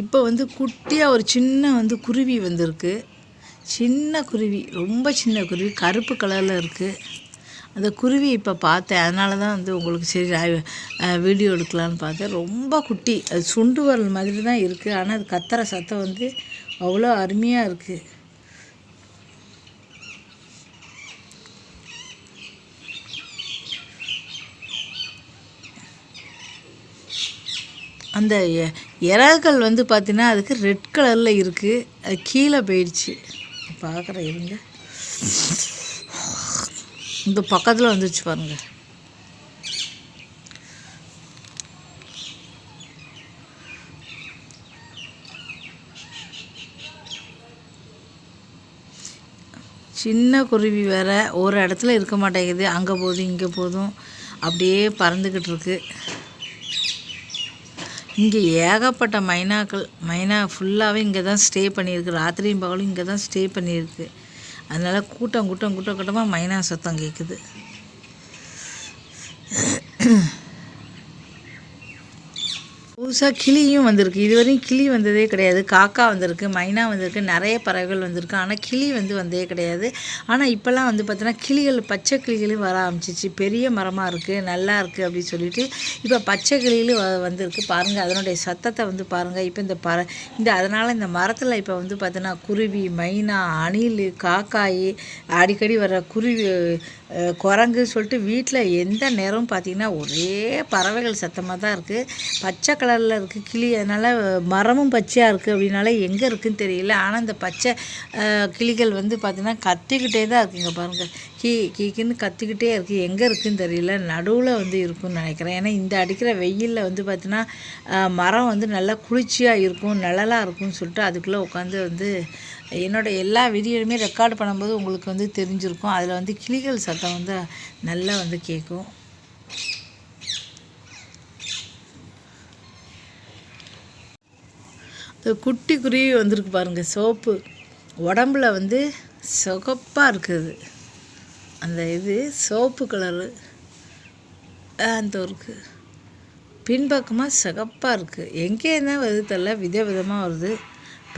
இப்போ வந்து குட்டியாக ஒரு சின்ன வந்து குருவி வந்திருக்கு. சின்ன குருவி ரொம்ப சின்ன குருவி கருப்பு கலரில் இருக்குது அந்த குருவி இப்போ பார்த்தேன். அதனால தான் வந்து உங்களுக்கு சரி வீடியோ எடுக்கலான்னு பார்த்தேன். ரொம்ப குட்டி. அது சுண்டு வரல் மாதிரி தான் இருக்குது ஆனால் அது கத்துற சத்தம் வந்து அவ்வளோ அருமையாக இருக்குது அந்த எ- இறகுகள் வந்து பார்த்தீங்கன்னா அதுக்கு ரெட் கலரில் இருக்குது அது கீழே போயிடுச்சு. பார்க்குறேன் இருங்க இந்த பக்கத்தில் வந்துருச்சு பாருங்க. சின்ன குருவி வேற ஒரு இடத்துல இருக்க மாட்டேங்குது. அங்கே போதும் இங்கே போதும். அப்படியே பறந்துக்கிட்டு இருக்கு. இங்கே ஏகப்பட்ட மைனாக்கள் மைனா ஃபுல்லாகவே இங்கே தான் ஸ்டே பண்ணியிருக்கு. ராத்திரியும் பகலும் இங்கே தான் ஸ்டே பண்ணியிருக்கு. அதனால் கூட்டம் கூட்டம் கூட்டம் கூட்டமாக மைனா சத்தம் கேட்குது புதுசாக கிளியும் வந்திருக்கு. இதுவரையும் கிளி வந்ததே கிடையாது. காக்கா வந்திருக்கு மைனா வந்திருக்கு நிறைய பறவைகள் வந்திருக்கு. ஆனால் கிளி வந்து வந்ததே கிடையாது. ஆனால் இப்போல்லாம் வந்து பார்த்தீங்கன்னா கிளிகள் பச்சை கிளிகளும் வர ஆரம்பிச்சிச்சு. பெரிய மரமாக இருக்குது நல்லா இருக்குது அப்படின்னு சொல்லிட்டு இப்போ பச்சை கிளிகளும் வ வந்திருக்கு. பாருங்கள் அதனுடைய சத்தத்தை வந்து பாருங்கள் இப்போ இந்த பற இந்த அதனால் இந்த மரத்தில் இப்போ வந்து பார்த்தீங்கன்னா குருவி மைனா அணில் காக்காய் அடிக்கடி வர குருவி குரங்கு சொல்லிட்டு வீட்டில் எந்த நேரமும் பார்த்தீங்கன்னா ஒரே பறவைகள் சத்தமாக தான் இருக்குது பச்சை கலர் கலரில் இருக்குது கிளி. அதனால் மரமும் பச்சையாக இருக்குது அப்படின்னால எங்கே இருக்குதுன்னு தெரியல. ஆனால் இந்த பச்சை கிளிகள் வந்து பார்த்திங்கன்னா கத்திக்கிட்டே தான் இருக்குங்க பாருங்கள் கீ கீக்குன்னு கத்திக்கிட்டே இருக்குது எங்கே இருக்குதுன்னு தெரியல. நடுவில் வந்து இருக்கும்னு நினைக்கிறேன். ஏன்னா இந்த அடிக்கிற வெயிலில் வந்து பார்த்திங்கன்னா மரம் வந்து நல்லா குளிர்ச்சியாக இருக்கும் நிழலாக இருக்கும்னு சொல்லிட்டு அதுக்குள்ளே உட்காந்து வந்து என்னோட எல்லா வீடியோலையுமே ரெக்கார்ட் பண்ணும்போது உங்களுக்கு வந்து தெரிஞ்சிருக்கும். அதில் வந்து கிளிகள் சத்தம் வந்து நல்லா வந்து கேட்கும். இந்த குட்டி குருவி வந்திருக்கு பாருங்க சோப்பு. உடம்புல வந்து சொகப்பாக இருக்குது. அந்த இது சோப்பு கலரு அந்த இருக்குது பின்பக்கமாக சிகப்பாக இருக்குது எங்கேருந்தா வருது தெரில வித விதமாக வருது.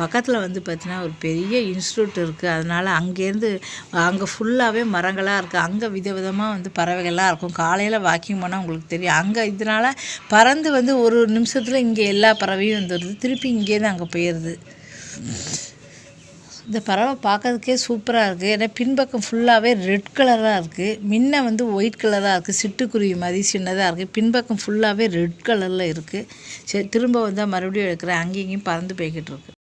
பக்கத்தில் வந்து பார்த்தீங்கன்னா ஒரு பெரிய இன்ஸ்டியூட் இருக்குது அதனால் அங்கேருந்து அங்கே ஃபுல்லாகவே மரங்களாக இருக்குது அங்கே விதவிதமாக வந்து பறவைகள்லாம் இருக்கும். காலையில் வாக்கிங் போனால் உங்களுக்கு தெரியும். அங்கே இதனால் பறந்து வந்து ஒரு நிமிஷத்தில் இங்கே எல்லா பறவையும் வந்துடுது. திருப்பி இங்கேருந்து அங்கே போயிடுது இந்த பறவை பார்க்கறதுக்கே சூப்பராக இருக்குது ஏன்னா பின்பக்கம் ஃபுல்லாகவே ரெட் கலராக இருக்குது முன்ன வந்து ஒயிட் கலராக இருக்குது சிட்டுக்குருவி மாதிரி சின்னதாக இருக்குது பின்பக்கம் ஃபுல்லாகவே ரெட் கலரில் இருக்குது சரி திரும்ப வந்தால் மறுபடியும் எடுக்கிறேன். அங்கேயும் இங்கேயும் பறந்து போய்கிட்டு இருக்கு.